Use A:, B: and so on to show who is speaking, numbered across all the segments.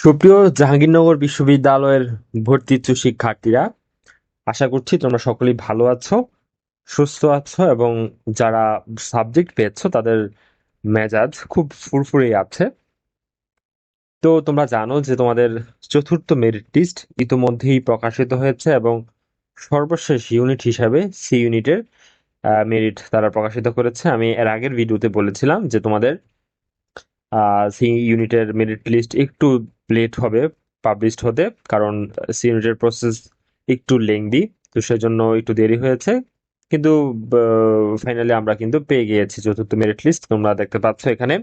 A: সুপ্রিয় জাহাঙ্গীরনগর বিশ্ববিদ্যালয়ের ভর্তি ইচ্ছুক শিক্ষার্থীরা, আশা করছি তোমরা সকলেই ভালো আছো, সুস্থ আছো এবং যারা সাবজেক্ট পেয়েছ তাদের মেজাজ খুব ফুরফুরে আছে। তো তোমরা জানো যে তোমাদের চতুর্থ মেরিট লিস্ট ইতোমধ্যেই প্রকাশিত হয়েছে এবং সর্বশেষ ইউনিট হিসাবে সি ইউনিটের মেরিট তারা প্রকাশিত করেছে। আমি এর আগের ভিডিওতে বলেছিলাম যে তোমাদের সি ইউনিটের মেরিট লিস্ট একটু লেট হবে পাবলিশড হতে, কারণ সি ইউনিটের প্রসেস একটু লেংদি তো সেজন্য একটু দেরি হয়েছে। কিন্তু ফাইনালি আমরা কিন্তু পেয়ে গিয়েছি চতুর্থ মেরিট লিস্ট তোমরা দেখতে পাচ্ছ এখানে।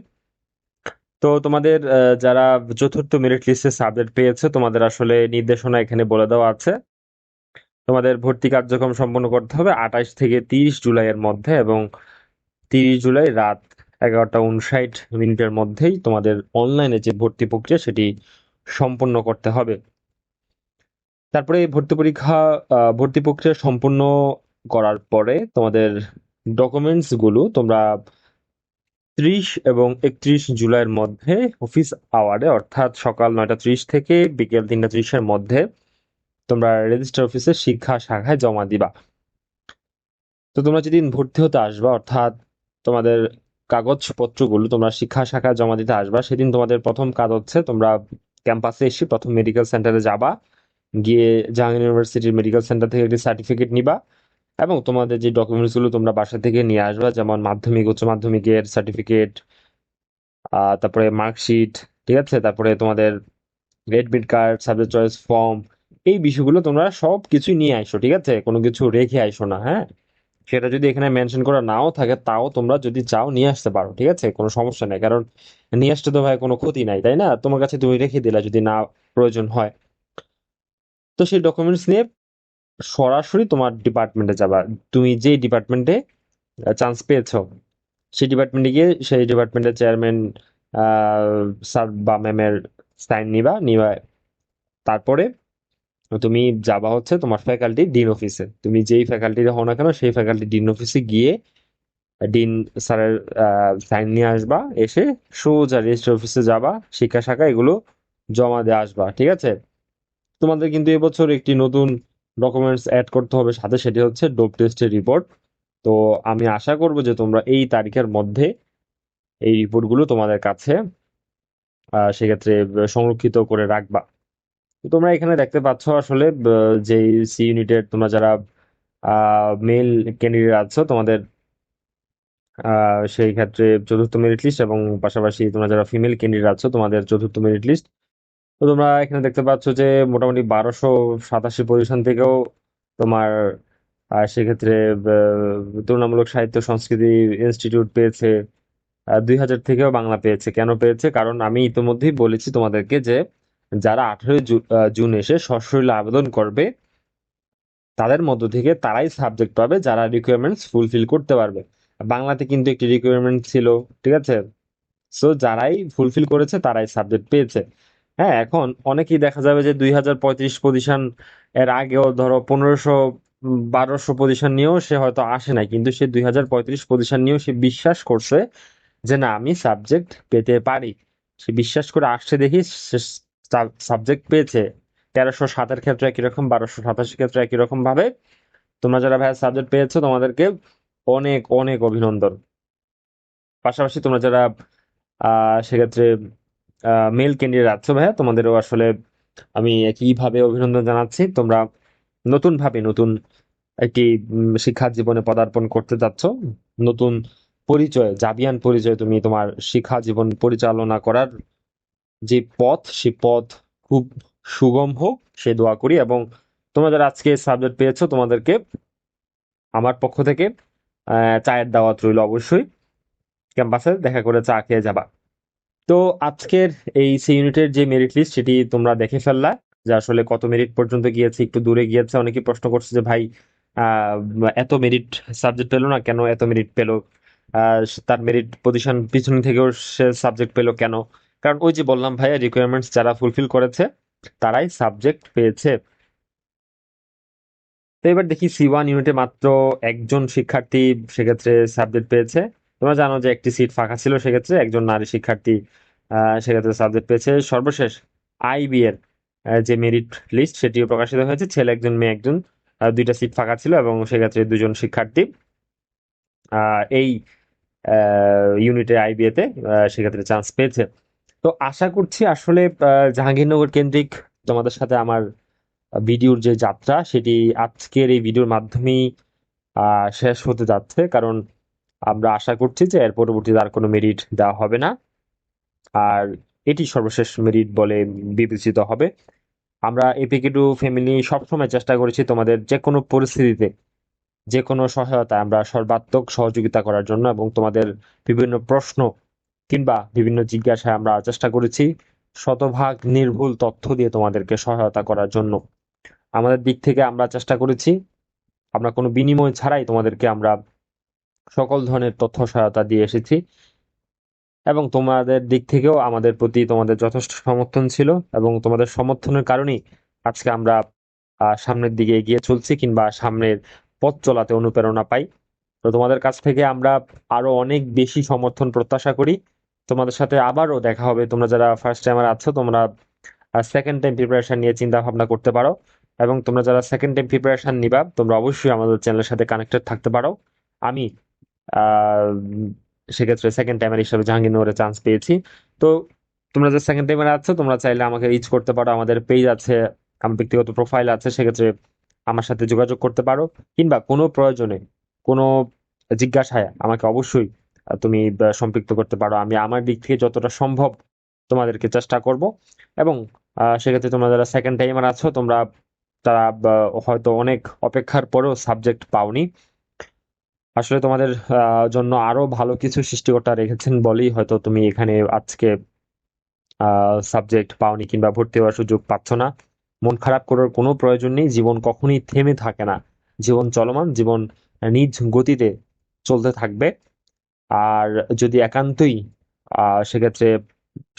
A: তো তোমাদের যারা চতুর্থ মেরিট লিস্টে সাবজেক্ট পেয়েছে, তোমাদের আসলে নির্দেশনা এখানে বলে দেওয়া আছে। তোমাদের ভর্তি কার্যক্রম সম্পন্ন করতে হবে আঠাশ থেকে তিরিশ জুলাইয়ের মধ্যে এবং তিরিশ জুলাই রাত এগারোটা উনষাট মিনিটের মধ্যেই তোমাদের অনলাইনে যে ভর্তি প্রক্রিয়া সেটি সম্পন্ন করতে হবে। তারপরে এই ভর্তি পরীক্ষা ভর্তি প্রক্রিয়া সম্পূর্ণ করার পরে তোমাদের ডকুমেন্টসগুলো তোমরা ত্রিশ এবং একত্রিশ জুলাইয়ের মধ্যে অফিস আওয়ারে অর্থাৎ সকাল নয়টা ত্রিশ থেকে বিকেল তিনটা ত্রিশের মধ্যে তোমরা রেজিস্টার অফিসে শিক্ষা শাখায় জমা দিবা। তো তোমরা যেদিন ভর্তি হতে আসবা, অর্থাৎ তোমাদের কাগজপত্রগুলো তোমরা শিক্ষা শাখায় জমা দিতে আসবা। সেদিন তোমাদের প্রথম কাজ হচ্ছে তোমরা ক্যাম্পাসে এসে প্রথম মেডিকেল সেন্টারে যাবা। গিয়ে জাহাঙ্গীর ইউনিভার্সিটির মেডিকেল সেন্টার থেকে একটি সার্টিফিকেট নিবা এবং তোমাদের যে ডকুমেন্টসগুলো তোমরা বাসা থেকে নিয়ে আসবা, যেমন মাধ্যমিক, উচ্চ মাধ্যমিকের সার্টিফিকেট তারপরে মার্কশিট ঠিক আছে? তারপরে তোমাদের admit card subject choice form এই বিষয়গুলো তোমরা সব কিছুই নিয়ে আইসো, ঠিক আছে? কোনো কিছু রেখে আইসো না হ্যাঁ? সেটা যদি এখানে মেনশন করা নাও থাকে, তাও তোমরা যদি চাও নিয়ে আসতে পারো, ঠিক আছে? কোনো সমস্যা নেই, কারণ নিয়ে আসতে তো ভাই কোনো ক্ষতি নাই, তাই না? তোমার কাছে তুমি রেখে দিলা যদি না প্রয়োজন হয়। তো সেই ডকুমেন্টস নিয়ে সরাসরি তোমার ডিপার্টমেন্টে যাবা। তুমি যে ডিপার্টমেন্টে চান্স পেয়েছ, সেই ডিপার্টমেন্টে গিয়ে সেই ডিপার্টমেন্টের চেয়ারম্যান স্যার বা ম্যামের সাইন নিবা নিবা তারপরে তুমি যাবা হচ্ছে তোমার ফ্যাকাল্টি ডিন অফিসে তুমি যেই ফ্যাকাল্টিতে হও না কেন, সেই ফ্যাকাল্টি ডিন অফিসে গিয়ে ডিন স্যারের সাইন নিয়ে আসবা, এসে সোজা রেজিস্ট্রি অফিসে যাবা, শিক্ষা শাখা এগুলো জমা দিয়ে আসবা, ঠিক আছে? তোমাদের কিন্তু এবছর একটি নতুন ডকুমেন্টস অ্যাড করতে হবে, সাথে সেটি হচ্ছে ডোপ টেস্টের রিপোর্ট তো আমি আশা করব যে তোমরা এই তারিখের মধ্যে এই রিপোর্টগুলো তোমাদের কাছে সেক্ষেত্রে সংরক্ষিত করে রাখবা। তোমরা এখানে দেখতে পাচ্ছ আসলে যে সি ইউনিটের তোমরা যারা মেল ক্যান্ডিডেট আছো, তোমাদের সেই ক্ষেত্রে চতুর্থ মেরিট লিস্ট এবং পাশাপাশি তোমরা যারা ফিমেল ক্যান্ডিডেট আছো, তোমাদের চতুর্থ মেরিট লিস্ট তো তোমরা এখানে দেখতে পাচ্ছ যে মোটামুটি বারোশো সাতাশি পজিশন থেকেও তোমার সেক্ষেত্রে তুলনামূলক সাহিত্য সংস্কৃতি ইনস্টিটিউট পেয়েছে দুই হাজার থেকেও বাংলা পেয়েছে। কেন পেয়েছে? কারণ আমি ইতিমধ্যেই বলেছি তোমাদেরকে যে যারা আঠারোই জুন এসে সশরীরে আবেদন করবে, তাদের মধ্য থেকে তারাই সাবজেক্ট পাবে যারা রিকোয়ারমেন্টস ফুলফিল করতে পারবে। বাংলাতে কিন্তু একটি রিকোয়ারমেন্ট ছিল, ঠিক আছে? সো যারাই ফুলফিল করেছে তারাই সাবজেক্ট পেয়েছে। হ্যাঁ এখন অনেকেই দেখা যাবে যে দুই হাজার পঁয়ত্রিশ পজিশন এর আগেও ধরো পনেরোশো বারোশো পজিশন নিয়েও সে হয়তো আসে নাই, কিন্তু সে দুই হাজার পঁয়ত্রিশ পজিশন নিয়েও সে বিশ্বাস করছে যে না, আমি সাবজেক্ট পেতে পারি। সে বিশ্বাস করে আসছে দেখি সাবজেক্ট পেয়েছে, তেরোশো সাতের ক্ষেত্রে একই রকম, বারোশো সাতাশের ক্ষেত্রে একই রকম ভাবে। তোমরা যারা ভাইয়া সাবজেক্ট পেয়েছ, তোমাদেরকে অনেক অনেক অভিনন্দন। পাশাপাশি তোমরা যারা সেক্ষেত্রে মেল ক্যান্ডিডেট আছো ভাইয়া, তোমাদেরও আসলে আমি একইভাবে অভিনন্দন জানাচ্ছি। তোমরা নতুন ভাবে নতুন একটি শিক্ষা জীবনে পদার্পণ করতে যাচ্ছ, নতুন পরিচয়, জাবিয়ান পরিচয় তুমি তোমার শিক্ষা জীবন পরিচালনা করার যে পথ, সে পথ খুব সুগম হোক, সে দোয়া করি এবং তোমরা যারা আজকে সাবজেক্ট পেয়েছ, তোমাদেরকে আমার পক্ষ থেকে চায়ের দাওয়াত রইল অবশ্যই। ক্যাম্পাসে দেখা করে চা খেয়ে যাবা। তো আজকের এই সি ইউনিটের যে মেরিট লিস্ট সেটি তোমরা দেখে ফেললা, যে আসলে কত মেরিট পর্যন্ত গিয়েছে, একটু দূরে গিয়েছে। অনেকে প্রশ্ন করছে যে, ভাই এত মেরিট সাবজেক্ট পেল না, কেন এত মেরিট পেল? তার মেরিট পজিশন পিছন থেকেও সে সাবজেক্ট পেল কেন? কারণ ওই যে বললাম ভাইয়া রিকোয়ারমেন্টস যারা ফুলফিল করেছে, তারাই সাবজেক্ট পেয়েছে। তো এবার দেখি সি ওয়ান ইউনিটে মাত্র একজন শিক্ষার্থী সেক্ষেত্রে সাবজেক্ট পেয়েছে। তোমরা জানো যে একটি সিট ফাঁকা ছিল, সেক্ষেত্রে একজন নারী শিক্ষার্থী সেক্ষেত্রে সাবজেক্ট পেয়েছে। সর্বশেষ আইবি এর যে মেরিট লিস্ট সেটিও প্রকাশিত হয়েছে। ছেলে একজন, মেয়ে একজন দুইটা সিট ফাঁকা ছিল এবং সেক্ষেত্রে দুজন শিক্ষার্থী এই ইউনিটে আইবিএতে সেক্ষেত্রে চান্স পেয়েছে। তো আশা করছি আসলে জাহাঙ্গীরনগর কেন্দ্রিক তোমাদের সাথে আমার ভিডিওর যে যাত্রা, সেটি আজকের এই ভিডিওর মাধ্যমেই শেষ হতে যাচ্ছে। কারণ আমরা আশা করছি যে এর পরবর্তীতে আর কোনো মেরিট দেওয়া হবে না। আর এটি সর্বশেষ মেরিট বলে বিবেচিত হবে। আমরা এপিকে টু ফ্যামিলি সবসময় চেষ্টা করেছি তোমাদের যে কোনো পরিস্থিতিতে যে কোনো সহায়তা আমরা সর্বাত্মক সহযোগিতা করার জন্য এবং তোমাদের বিভিন্ন প্রশ্ন কিংবা বিভিন্ন জিজ্ঞাসায় আমরা চেষ্টা করেছি শতভাগ নির্ভুল তথ্য দিয়ে তোমাদেরকে সহায়তা করার জন্য। আমাদের দিক থেকে আমরা চেষ্টা করেছি, আমরা কোনো বিনিময় ছাড়াই তোমাদেরকে আমরা সকল ধরনের তথ্য সহায়তা দিয়ে এসেছি এবং তোমাদের দিক থেকেও আমাদের প্রতি তোমাদের যথেষ্ট সমর্থন ছিল এবং তোমাদের সমর্থনের কারণেই আজকে আমরা সামনের দিকে এগিয়ে চলছি কিংবা সামনের পথ চলাতে অনুপ্রেরণা পাই। তো তোমাদের কাছ থেকে আমরা আরও অনেক বেশি সমর্থন প্রত্যাশা করি। তোমাদের সাথে আবারও দেখা হবে। তোমরা যারা ফার্স্ট টাইমার আছো, তোমরা সেকেন্ড টাইম প্রিপারেশন নিয়ে চিন্তা ভাবনা করতে পারো এবং তোমরা যারা সেকেন্ড টাইম প্রিপারেশন নিবা, তোমরা অবশ্যই আমাদের চ্যানেলের সাথে কানেক্টেড থাকতে পারো। আমি সেক্ষেত্রে সেকেন্ড টাইমের হিসাবে জাহাঙ্গীরনগরে চান্স পেয়েছি। তো তোমরা যে সেকেন্ড টাইমার আছো, তোমরা চাইলে আমাকে রিচ করতে পারো। আমাদের পেজ আছে, আমার ব্যক্তিগত প্রোফাইল আছে, সেক্ষেত্রে আমার সাথে যোগাযোগ করতে পারো। কিংবা কোনো প্রয়োজনে, কোনো জিজ্ঞাসায় আমাকে অবশ্যই তুমি সম্পৃক্ত করতে পারো। আমি আমার দিক থেকে যতটা সম্ভব তোমাদেরকে চেষ্টা করব এবং সেক্ষেত্রে তোমরা যারা সেকেন্ড টাইমার আছো, তোমরা, তারা হয়তো অনেক অপেক্ষার পরেও সাবজেক্ট পাওনি। আসলে তোমাদের জন্য আরও ভালো কিছু সৃষ্টিকর্তা রেখেছেন বলেই হয়তো তুমি এখানে আজকে সাবজেক্ট পাওনি কিংবা ভর্তি হওয়ার সুযোগ পাচ্ছ না। মন খারাপ করার কোনো প্রয়োজন নেই। জীবন কখনই থেমে থাকে না। জীবন চলমান, জীবন নিজ গতিতে চলতে থাকবে। আর যদি একান্তই সেক্ষেত্রে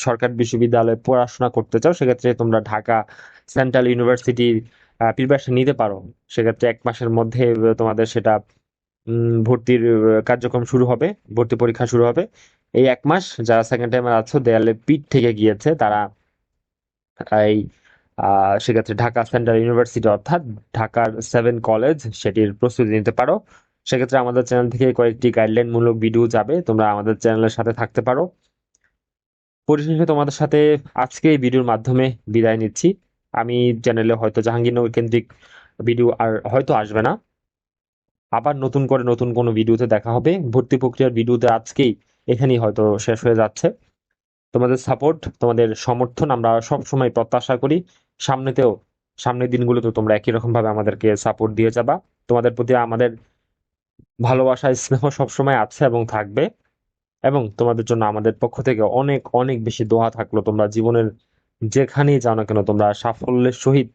A: সরকারি বিশ্ববিদ্যালয়ে পড়াশোনা করতে চাও, সেক্ষেত্রে তোমরা ঢাকা সেন্ট্রাল ইউনিভার্সিটির প্রিপারেশন নিতে পারো। সেক্ষেত্রে এক মাসের মধ্যে তোমাদের সেটা ভর্তির কার্যক্রম শুরু হবে, ভর্তি পরীক্ষা শুরু হবে। এই এক মাস যারা সেকেন্ড টাইমার আছো, দেয়ালে পিঠ থেকে গিয়েছে, তারা এই সেক্ষেত্রে ঢাকা সেন্ট্রাল ইউনিভার্সিটি অর্থাৎ ঢাকার সেভেন কলেজ, সেটির প্রস্তুতি নিতে পারো। সেক্ষেত্রে আমাদের চ্যানেল থেকে কয়েকটি গাইডলাইন মূলক ভিডিও যাবে, তোমরা আমাদের চ্যানেলের সাথে থাকতে পারো। পরিশেষে তোমাদের সাথে আজকে এই ভিডিওর মাধ্যমে বিদায় নিচ্ছি। আমি চ্যানেলে হয়তো জাহাঙ্গীরনগর কেন্দ্রিক ভিডিও আর হয়তো আসবে না। আবার নতুন করে নতুন কোনো ভিডিওতে দেখা হবে। ভর্তি প্রক্রিয়ার ভিডিওতে আজকেই এখানেই হয়তো শেষ হয়ে যাচ্ছে। তোমাদের সাপোর্ট তোমাদের সমর্থন আমরা সব সময় প্রত্যাশা করি। সামনেতেও, সামনের দিনগুলোতে তোমরা একই রকমভাবে আমাদেরকে সাপোর্ট দিয়ে যাবা। তোমাদের প্রতি আমাদের ভালোবাসা, স্নেহ সবসময় আছে এবং থাকবে। এবং তোমাদের জন্য আমাদের পক্ষ থেকে অনেক অনেক বেশি দোয়া থাকল। তোমরা জীবনের যেখানেই যাও না কেন, তোমরা সাফল্যের সহিত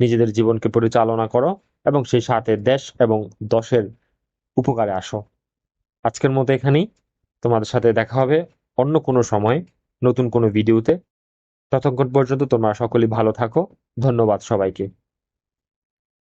A: নিজেদের জীবনকে পরিচালনা করো এবং সেই সাথে দেশ এবং দশের উপকারে আসো। আজকের মতো এখানেই। তোমাদের সাথে দেখা হবে অন্য কোনো সময়, নতুন কোনো ভিডিওতে। ততক্ষণ পর্যন্ত তোমরা সকলেই ভালো থাকো। ধন্যবাদ সবাইকে।